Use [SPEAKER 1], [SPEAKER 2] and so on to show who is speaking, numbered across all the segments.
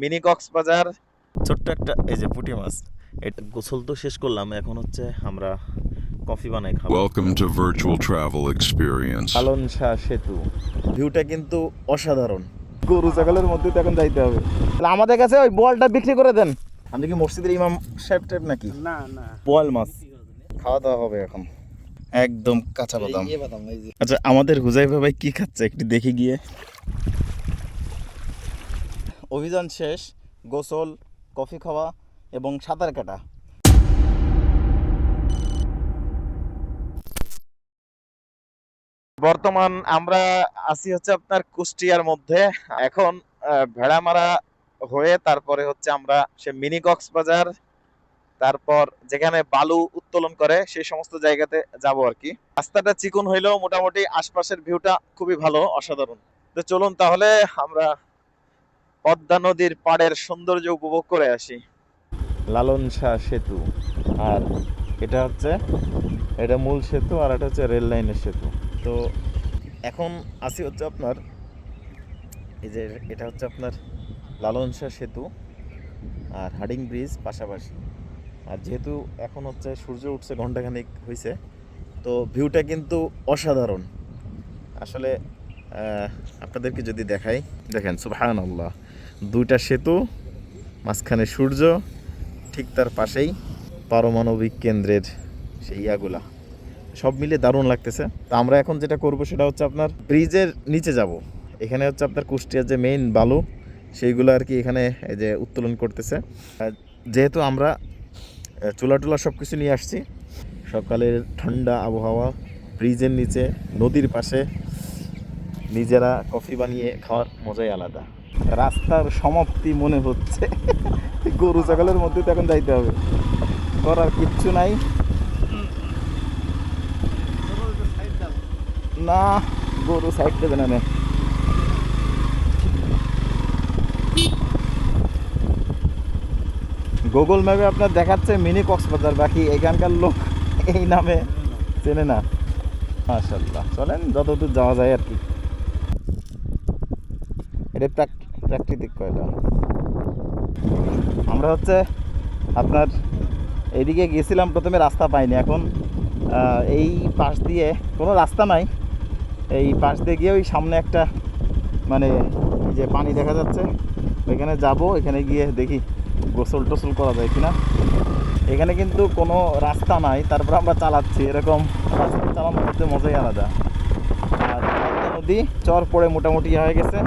[SPEAKER 1] Mini Cox's Bazar. ছোট্ট একটা এই যে পুঁটি মাছ এটা গোসল তো শেষ করলাম এখন হচ্ছে আমরা কফি বানাই খাব।
[SPEAKER 2] Welcome to Virtual Travel Experience.
[SPEAKER 1] পালন শাহ সেতু। ভিউটা কিন্তু অসাধারণ। গরু ছাগলের মধ্যে তো এখন যাইতে হবে। তাহলে আমাদের কাছে ওই বলটা বিক্রি করে দেন। আপনি কি মসজিদের ইমাম সাহেব টাইপ নাকি?
[SPEAKER 3] না না।
[SPEAKER 1] বল মাছ। খাওয়া দাওয়া হবে এখন। একদম কাঁচা বাদাম। আচ্ছা আমাদের হুজাইফা ভাই কি খাচ্ছে একটু দেখে গিয়ে। অভিযান শেষ, গোসল, কফি খাওয়া এবং সাঁতার কাটা। বর্তমান আমরা আছি হচ্ছে আপনার কুষ্টিয়ার মধ্যে। এখন ভেড়ামারা হয়ে তারপরে হচ্ছে আমরা সে মিনি কক্সবাজার, তারপর যেখানে বালু উত্তোলন করে সেই সমস্ত জায়গাতে যাব আর কি। রাস্তাটা চিকুন হইলেও মোটামুটি আশপাশের ভিউটা খুবই ভালো, অসাধারণ। তো চলুন তাহলে আমরা পদ্মা নদীর পাড়ের সৌন্দর্য উপভোগ করে আসি। লালন শাহ সেতু। আর এটা হচ্ছে, এটা মূল সেতু আর এটা হচ্ছে রেল লাইনের সেতু। তো এখন আসি হচ্ছে আপনার, এই যে এটা হচ্ছে আপনার লালন শাহ সেতু আর হার্ডিং ব্রিজ পাশাপাশি। আর যেহেতু এখন হচ্ছে সূর্য উঠছে ঘন্টাখানিক হয়েছে তো ভিউটা কিন্তু অসাধারণ। আসলে আপনাদেরকে যদি দেখাই, দেখেন সুবহান আল্লাহ দুইটা সেতু, মাঝখানে সূর্য, ঠিক তার পাশেই পারমাণবিক কেন্দ্রের সেই ইয়াগুলা। সব মিলে দারুণ লাগতেছে। তো আমরা এখন যেটা করব সেটা হচ্ছে আপনার ব্রিজের নিচে যাব। এখানে হচ্ছে আপনার কুষ্টিয়ার যে মেইন বালু, সেইগুলো আর কি এখানে যে উত্তোলন করতেছে। যেহেতু আমরা চুলা টুলা সব কিছু নিয়ে আসছি, সকালের ঠান্ডা আবহাওয়া, ব্রিজের নিচে, নদীর পাশে, নিজেরা কফি বানিয়ে খাওয়ার মজাই আলাদা। রাস্তার সমাপ্তি মনে হচ্ছে। গরু ছাগলের মধ্যে তো এখন যাইতে হবে। করার কিচ্ছু নাই। না, গরু সাইড দেবে না গুগল ম্যাপে আপনার দেখাচ্ছে মিনি কক্সবাজার, বাকি এখানকার লোক এই নামে চেনে না। মাশাল্লাহ চলেন, যতদূর যাওয়া যায় আর কি। এটা প্রাকৃতিক কয়লা। আমরা হচ্ছে আপনার এইদিকে গিয়েছিলাম, প্রথমে রাস্তা পাইনি। এখন এই পাশ দিয়ে কোনো রাস্তা নাই। এই পাশ দিয়ে গিয়ে ওই সামনে একটা মানে যে পানি দেখা যাচ্ছে, ওইখানে যাব এখানে গিয়ে দেখি গোসল টোসল করা যায় কিনা। এখানে কিন্তু কোনো রাস্তা নাই, তারপর আমরা চালাচ্ছি। এরকম রাস্তা চালানোর মধ্যে মজাই আলাদা। আর নদী, চর পড়ে মোটামুটি হয়ে গেছে।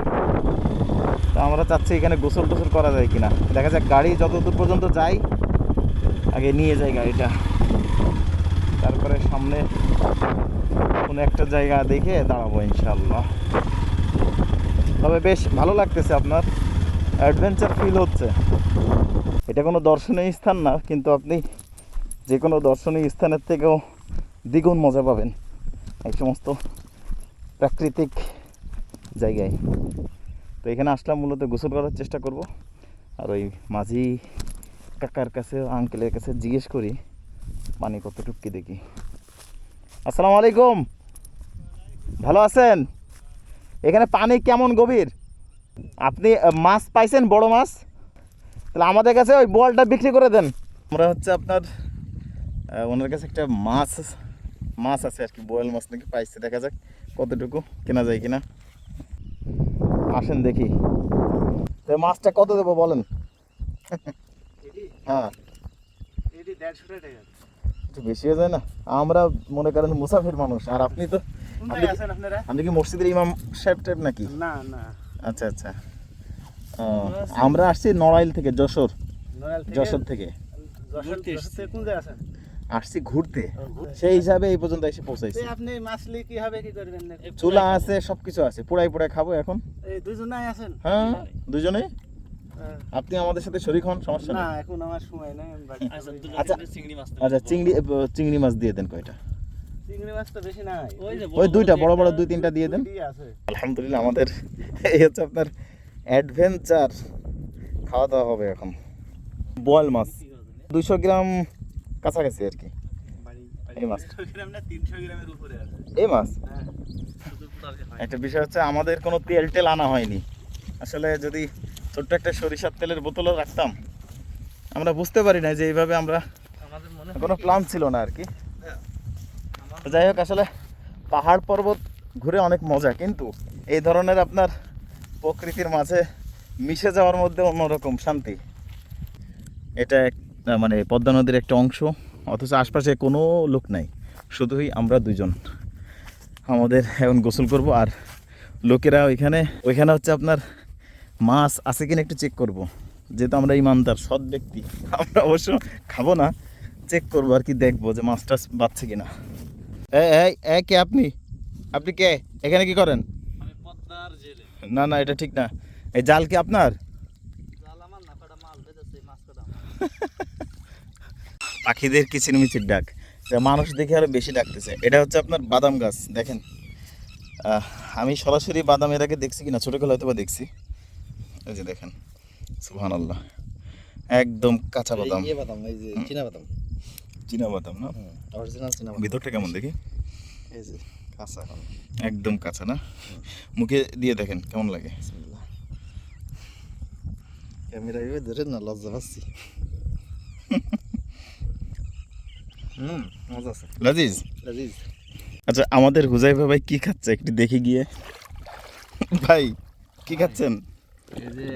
[SPEAKER 1] তো আমরা চাচ্ছি এখানে গোসল টোসল করা যায় কিনা। দেখা যাক, গাড়ি যত দূর পর্যন্ত যাই আগে নিয়ে যাই গাড়িটা। তারপরে সামনে কোনো একটা জায়গা দেখে দাঁড়াবো ইনশাল্লাহ তবে বেশ ভালো লাগতেছে আপনার। অ্যাডভেঞ্চার ফিল হচ্ছে। এটা কোনো দর্শনীয় স্থান না, কিন্তু আপনি যে কোনো দর্শনীয় স্থানের থেকেও দ্বিগুণ মজা পাবেন। এই সমস্ত প্রাকৃতিক জায়গায়। তো এখানে আসলাম মূলত গোসল করার চেষ্টা করব। আর ওই মাঝি কাকার কাছে, আঙ্কেলের কাছে জিজ্ঞেস করি, পানি কতটুকু কি দেখি। আসসালামু আলাইকুম। ভালো আছেন? এখানে পানি কেমন গভীর? আপনি মাছ পাইছেন, বড় মাছ? তাহলে আমাদের কাছে ওই বলটা বিক্রি করে দেন। আমরা হচ্ছে আপনার ওনার কাছে একটা মাছ মাছ আছে আর কি, বয়েল মাছ নাকি পাইছে, দেখা যাক কতটুকু কেনা যায় কিনা। আসেন দেখি। তো মাছটা কত দেবো বলেন? হ্যাঁ। একটু বেশি হয়ে যায় না? আমরা মনে করেন মুসাফির মানুষ আর আপনি তো
[SPEAKER 3] কোনটায় আছেন আপনারা?
[SPEAKER 1] আপনি কি মসজিদের ইমাম সাহেব টাইপ নাকি?
[SPEAKER 3] না না।
[SPEAKER 1] আচ্ছা আচ্ছা। আমরা আসছি নড়াইল থেকে যশোর। যশোর থেকে।
[SPEAKER 3] যশোর যশোর থেকে কোন জায়গায় আছেন?
[SPEAKER 1] আসছি ঘুরতে। সেই হিসাবে এই পর্যন্ত এসে পৌঁছাইছি।
[SPEAKER 3] আপনি মাছলি কি হবে কি করবেন
[SPEAKER 1] চুলা আছে সবকিছু আছে পোড়াই পোড়াই খাব এখন।
[SPEAKER 3] এই দুজনাই আছেন?
[SPEAKER 1] হ্যাঁ দুজনেই
[SPEAKER 3] হ্যাঁ।
[SPEAKER 1] আপনি আমাদের সাথে শরীক হন সমস্যা
[SPEAKER 3] না
[SPEAKER 1] নেই।
[SPEAKER 3] এখন আমার সময় নাই বাড়ি চলে
[SPEAKER 1] আচ্ছা আচ্ছা চিংড়ি চিংড়ি মাছ দিয়ে দেন কয়টা?
[SPEAKER 3] চিংড়ি মাছ তো বেশি নাই।
[SPEAKER 1] ওই দুইটা বড় বড় দুই তিনটা দিয়ে দেন। আলহামদুলিল্লাহ আমাদের এই হচ্ছে আপনার অ্যাডভেঞ্চার খাওয়া দাওয়া হবে এখন। বয়েল মাছ। দুশো গ্রাম কাছাকাছি আর কি। এই মাছ। এই মাছ?
[SPEAKER 3] হ্যাঁ হয়।
[SPEAKER 1] একটা বিষয় হচ্ছে আমাদের কোনো তেল টেল আনা হয়নি। আসলে যদি ছোট্ট একটা সরিষার তেলের বোতলও রাখতাম আমরা বুঝতে পারি না যে এইভাবে আমরা কোনো প্ল্যান ছিল না আর কি। যাই হোক আসলে পাহাড় পর্বত ঘুরে অনেক মজা কিন্তু এই ধরনের আপনার প্রকৃতির মাঝে মিশে যাওয়ার মধ্যে অন্যরকম শান্তি। এটা মানে পদ্মা নদীর একটা অংশ অথচ আশপাশে কোনো লোক নাই। শুধুই আমরা দুজন আমাদের এখন গোসল করব আর লোকেরা ওইখানে ওইখানে হচ্ছে আপনার মাছ আছে কিনা একটু চেক করব। যেহেতু আমরা ইমানদার সৎ ব্যক্তি আমরা অবশ্য খাব না। চেক করব আর কি দেখব যে মাছ মাছটা বাচ্ছে কিনা। কে আপনি? আপনি কে? এখানে কি করেন? না না এটা ঠিক না। এই জাল কি আপনার
[SPEAKER 3] জাল আমার না কটা মাছ বেঁধেছে মাছ কটা
[SPEAKER 1] পাখিদের কিচিরমিচির ডাক? যা মানুষ দেখে আরও বেশি ডাকতেছে। এটা হচ্ছে আপনার বাদাম গাছ দেখেন। আমি সরাসরি বাদাম এর আগে দেখছি কিনা? ছোটোকালে হয়তো বা দেখছি। এই যে দেখেন সুহান আল্লাহ একদম কাঁচা বাদাম।
[SPEAKER 3] ইয়ে বাদাম এই যে চীনা বাদাম।
[SPEAKER 1] চীনা বাদাম না?
[SPEAKER 3] অরিজিনাল চীনা
[SPEAKER 1] ভিতরটা কেমন দেখি?
[SPEAKER 3] এই যে কাঁচা।
[SPEAKER 1] একদম কাঁচা না? মুখে দিয়ে দেখেন কেমন লাগে?
[SPEAKER 3] ক্যামেরা ধরে না লজ্জা পাচ্ছি। হুম মজা আছে।
[SPEAKER 1] লাজিজ?
[SPEAKER 3] লাজিজ।
[SPEAKER 1] আচ্ছা আমাদের হুজাইফা ভাই কি খাচ্ছে একটু দেখে গিয়ে? ভাই কি খাচ্ছেন?
[SPEAKER 3] এই যে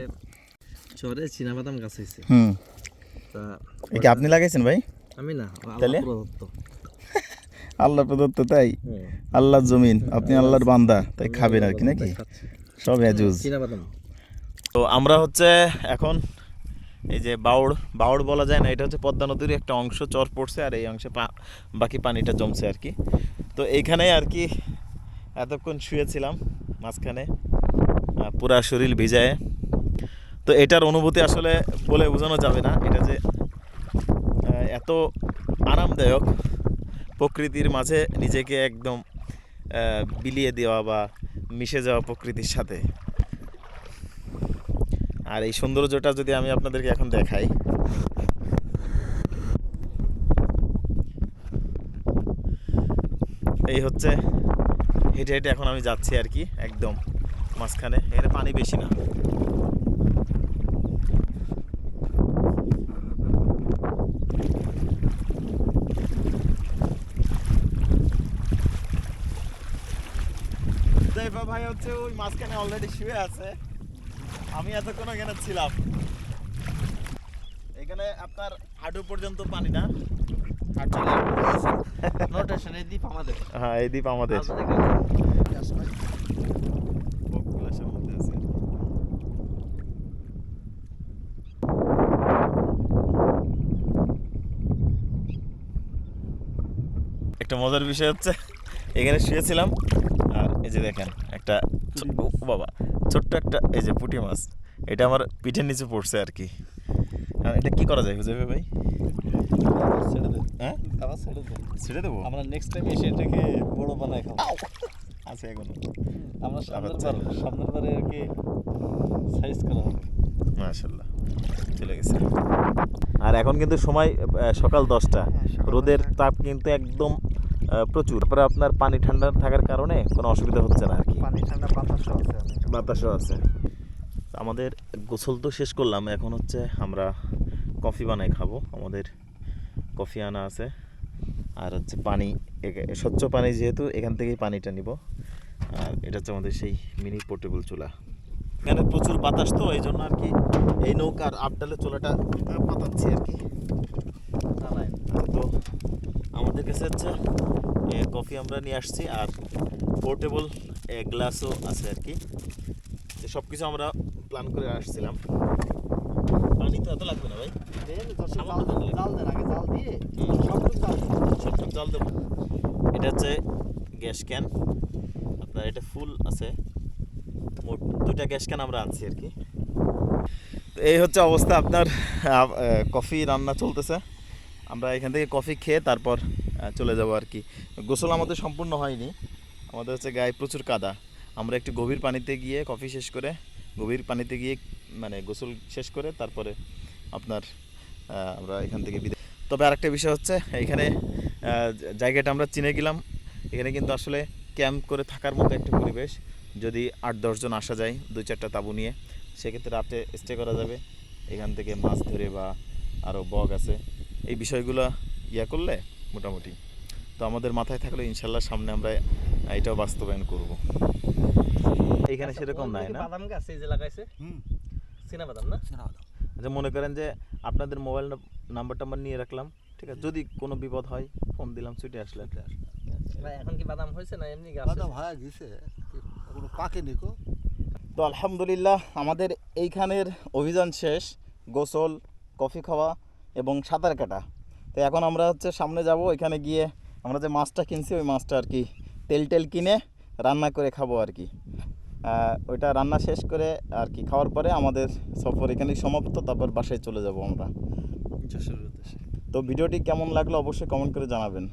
[SPEAKER 3] শহরে চীনা বাদাম গাছ হয়েছে
[SPEAKER 1] হুম।
[SPEAKER 3] তা
[SPEAKER 1] এটা আপনি লাগাইছেন ভাই?
[SPEAKER 3] আমি না
[SPEAKER 1] তাহলে?
[SPEAKER 3] আল্লাহ প্রদত্ত
[SPEAKER 1] তাই? আল্লাহর জমিন আপনি আল্লাহর বান্দা তাই খাবেন আর কি নাকি? সব এজুজ তো আমরা হচ্ছে এখন এই যে বাউড় বাউড় বলা যায় না, এটা হচ্ছে পদ্মা নদীর একটা অংশ, চর পড়ছে আর এই অংশে বাকি পানিটা জমছে আর কি। তো এইখানে আর কি এতক্ষণ শুয়েছিলাম, মাঝখানে পুরা শরীর ভিজায়। তো এটার অনুভূতি আসলে বলে বোঝানো যাবে না, এটা যে এত আরামদায়ক প্রকৃতির মাঝে নিজেকে একদম বিলিয়ে দেওয়া বা মিশে যাওয়া প্রকৃতির সাথে। আর এই সৌন্দর্যটা যদি আমি আপনাদেরকে এখন দেখাই। এই হচ্ছে হেঁটে হেঁটে এখন আমি যাচ্ছি আর কি, একদম মাঝখানে। এখানে পানি বেশি না। ভাই হচ্ছে ওই মাঝখানে অলরেডি শুয়ে আছে। আমি এতক্ষণ এখানে ছিলাম। এখানে আপনার হাঁটু পর্যন্ত পানি না?
[SPEAKER 3] নোটেশন এই দ্বীপ আমাদের।
[SPEAKER 1] হ্যাঁ এই দ্বীপ আমাদের। আছে। একটা মজার বিষয় হচ্ছে এখানে শুয়েছিলাম আর এই যে দেখেন ও বাবা ছোট্ট একটা এই যে পুঁটি মাছ এটা আমার পিঠের নিচে পড়ছে আর কি। আর এটা কি করা যায় খুঁজে হুজাইফে ভাই?
[SPEAKER 3] ছেড়ে
[SPEAKER 1] হ্যাঁ?
[SPEAKER 3] আবার ছেড়ে দে।
[SPEAKER 1] ছেড়ে দেবো?
[SPEAKER 3] আমরা নেক্সট টাইম এসে এটাকে বড় বানাই খাব।
[SPEAKER 1] আছে এখনও।
[SPEAKER 3] আমরা সামনের বার সামনের বারে আর কি সাইজ করা হবে।
[SPEAKER 1] মাশাল্লাহ চলে গেছে। আর এখন কিন্তু সময় সকাল দশটা।
[SPEAKER 3] হ্যাঁ,
[SPEAKER 1] রোদের তাপ কিন্তু একদম প্রচুর। তারপরে আপনার পানি ঠান্ডা থাকার কারণে কোনো অসুবিধা হচ্ছে না আর কি।
[SPEAKER 3] পানি, ঠান্ডা বাতাসও আছে
[SPEAKER 1] বাতাসও আছে। আমাদের গোসল তো শেষ করলাম, এখন হচ্ছে আমরা কফি বানাই খাব। আমাদের কফি আনা আছে। আর হচ্ছে পানি স্বচ্ছ পানি যেহেতু, এখান থেকেই পানিটা নিব। আর এটা হচ্ছে আমাদের সেই মিনি পোর্টেবল চুলা। এখানে প্রচুর বাতাস তো, এই জন্য আর কি এই নৌকার আপডালে চুলাটা পাতাচ্ছি আর কি। তো আমাদের কাছে হচ্ছে কফি আমরা নিয়ে আসছি আর পোর্টেবল গ্লাসও আছে আর কি। সব কিছু আমরা প্ল্যান করে আসছিলাম। পানি তো এত লাগবে না ভাই।
[SPEAKER 3] সবটুকু জাল
[SPEAKER 1] দেবো। এটা হচ্ছে গ্যাস ক্যান। আপনার এটা ফুল আছে। মোট দুইটা গ্যাস ক্যান আমরা আনছি আর কি। তো এই হচ্ছে অবস্থা আপনার কফি রান্না চলতেছে। আমরা এখান থেকে কফি খেয়ে তারপর চলে যাব আর কি। গোসল আমাদের সম্পূর্ণ হয়নি। আমাদের হচ্ছে গায়ে প্রচুর কাদা। আমরা একটু গভীর পানিতে গিয়ে কফি শেষ করে, গভীর পানিতে গিয়ে মানে গোসল শেষ করে তারপরে আপনার আমরা এখান থেকে বিদায়। তবে আরেকটা বিষয় হচ্ছে, এখানে জায়গাটা আমরা চিনে গেলাম। এখানে কিন্তু আসলে ক্যাম্প করে থাকার মতো একটা পরিবেশ। যদি আট দশজন আসা যায়, দুই, চারটা তাঁবু নিয়ে, সেক্ষেত্রে রাতে স্টে করা যাবে। এখান থেকে মাছ ধরে বা আরও বগ আছে। এই বিষয়গুলো ইয়া করলে মোটামুটি। তো আমাদের মাথায় থাকলে ইনশাল্লাহ সামনে আমরা এটাও বাস্তবায়ন করব। এইখানে সেরকম নাই না?
[SPEAKER 3] বাদাম গাছ এই যে লাগাইছে?
[SPEAKER 4] হুম।
[SPEAKER 3] চীনা বাদাম না?
[SPEAKER 4] শোনা হলো
[SPEAKER 1] আচ্ছা মনে করেন যে আপনাদের মোবাইল নাম্বার টাম্বার নিয়ে রাখলাম ঠিক আছে? যদি কোনো বিপদ হয় ফোন দিলাম ছুটে আসলে।
[SPEAKER 3] ভাই এখন কি বাদাম হয়েছে না এমনি গাছ?
[SPEAKER 4] বাদাম হয়ে গেছে এখনও পাকে নিকো
[SPEAKER 1] তো আলহামদুলিল্লাহ আমাদের এইখানের অভিযান শেষ। গোসল কফি খাওয়া এবং সাঁতার কাটা। তো এখন আমরা হচ্ছে সামনে যাব এখানে গিয়ে আমরা যে মাছটা কিনছি ওই মাছটা আর কি তেল টেল কিনে রান্না করে খাব আর কি। ওইটা রান্না শেষ করে আর কি খাওয়ার পরে আমাদের সফর এখানেই সমাপ্ত তারপর বাসায় চলে যাব আমরা। তো ভিডিওটি কেমন লাগল অবশ্যই কমেন্ট করে জানাবেন।